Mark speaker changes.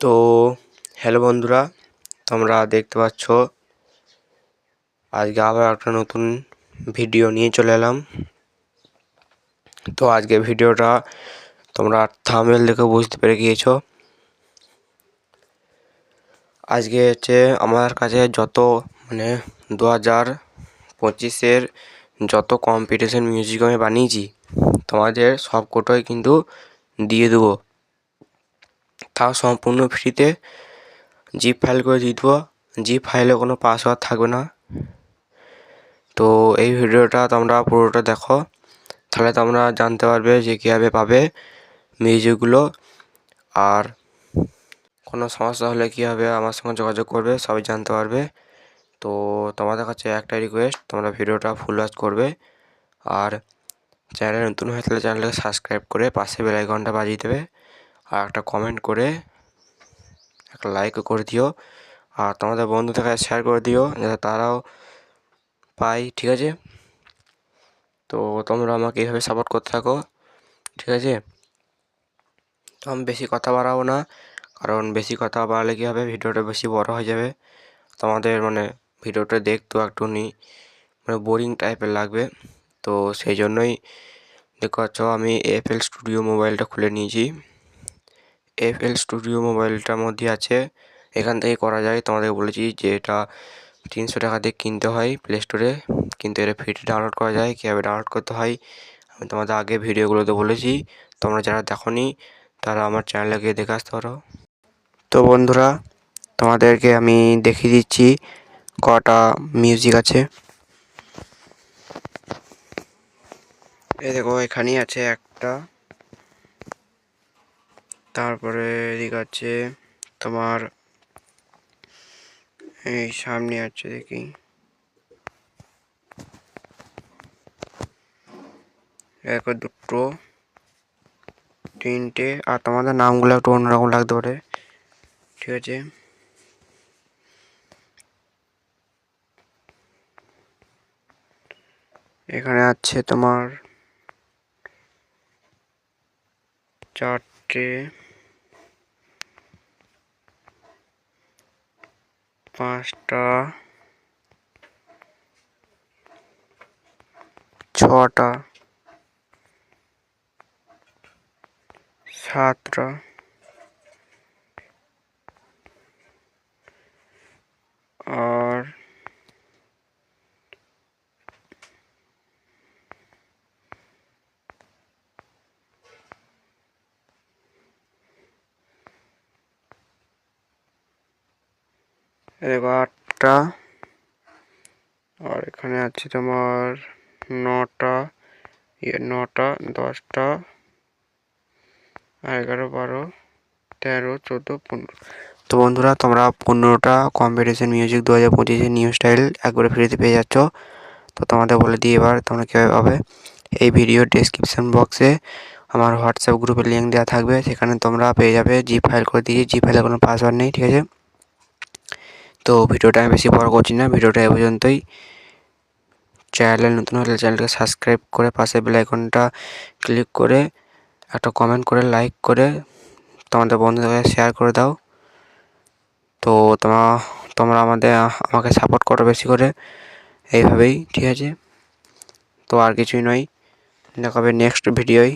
Speaker 1: তো হ্যালো বন্ধুরা, তোমরা দেখতে পাচ্ছ, আজকে আবার একটা নতুন ভিডিও নিয়ে চলে এলাম। তো আজকে ভিডিওটা তোমরা থামেল দেখে বুঝতে পেরে গিয়েছো। আজকে হচ্ছে আমার কাছে যত মানে দু হাজার পঁচিশের যত কম্পিটিশন মিউজিক আমি বানিয়েছি, তোমাদের সব কোটোই কিন্তু দিয়ে দেবো। তাও সম্পূর্ণ ফ্রিতে। জিপ ফাইল করে দিয়ে দেবো। জিপ ফাইলে কোনো পাসওয়ার্ড থাকবে না। তো এই ভিডিওটা তোমরা পুরোটা দেখো। তাহলে তোমরা জানতে পারবে যে কীভাবে পাবে মিউজিকগুলো আর কোনো সমস্যা হলে কীভাবে আমার সঙ্গে যোগাযোগ করবে, সবই জানতে পারবে। তো তোমাদের কাছে একটা রিকোয়েস্ট তোমরা ভিডিওটা ফুল ওয়াচ করবে। আর চ্যানেল নতুন হয়ে থাকলে চ্যানেলটাকে সাবস্ক্রাইব করে পাশে বেল আইকনটা বাজিয়ে দেবে। আর একটা কমেন্ট করে একটা লাইকও করে দিও। আর তোমাদের বন্ধুদের কাছে শেয়ার করে দিও, যাতে তারাও পায়, ঠিক আছে? তো তোমরা আমাকে এইভাবে সাপোর্ট করতে থাকো, ঠিক আছে? তো আমি বেশি কথা বাড়াবো না, কারণ বেশি কথা বাড়ালে কী হবে? ভিডিওটা বেশি বড় হয়ে যাবে। তোমাদের মানে ভিডিওটা দেখতেও একটু নি মানে বোরিং টাইপের লাগবে। তো সেই জন্যই দেখতে পাচ্ছ আমি এফএল স্টুডিও মোবাইলটা খুলে নিয়েছি। এফএল স্টুডিও মোবাইলটার মধ্যে আছে। এখান থেকে করা যায় তোমাদের বলেছি যে এটা তিনশো টাকা দিয়ে কিনতে হয় প্লে স্টোরে কিন্তু এটা ফ্রিতে ডাউনলোড করা যায়, কীভাবে ডাউনলোড করতে হয়, আমি তোমাদের আগে ভিডিওগুলোতে বলেছি। তোমরা যারা দেখোনি, তারা আমার চ্যানেলে গিয়ে দেখে আসতে পারো। তো বন্ধুরা, তোমাদেরকে আমি দেখিয়ে দিচ্ছি কটা মিউজিক আছে। এই দেখো, এখানেই আছে একটা। তারপরে এদিকে আছে তোমার এই সামনে আছে দেখি। এক দুটো, তিনটে, আর তোমাদের নামগুলো একটু অন্যরকম লাগতে পারে। ঠিক আছে। এখানে আছে তোমার চারটে পাঁচটা ছটা সাতটা দেখো আটটা। আর এখানে আছে তোমার নটা ইয়ে নটা, দশটা, এগারো, বারো, তেরো, চোদ্দ, পনেরো। তো বন্ধুরা, তোমরা পনেরোটা কম্পিটিশন মিউজিক দু হাজার পঁচিশে নিউ স্টাইল একবারে ফ্রিতে পেয়ে যাচ্ছ। তো তোমাদের বলে দিই এবার তোমরা কীভাবে পাবে। এই ভিডিও ডিসক্রিপশান বক্সে আমার হোয়াটসঅ্যাপ গ্রুপের লিঙ্ক দেওয়া থাকবে। সেখানে তোমরা পেয়ে যাবে জি ফাইল করে দিয়েছি। জি ফাইলে কোনো পাসওয়ার্ড নেই, ঠিক আছে? তো ভিডিওটা আমি বেশি বড় করছি না, ভিডিওটা এ পর্যন্তই। চ্যানেলে নতুন হলে চ্যানেলটাকে সাবস্ক্রাইব করে পাশে আইকনটা ক্লিক করে একটা কমেন্ট করে লাইক করে তোমাদের বন্ধুদের শেয়ার করে দাও। তো তোমা, তোমরা আমাদের, আমাকে সাপোর্ট করো বেশি করে, এইভাবেই, ঠিক আছে? তো আর কিছুই নয়। দেখাবে নেক্সট ভিডিওয়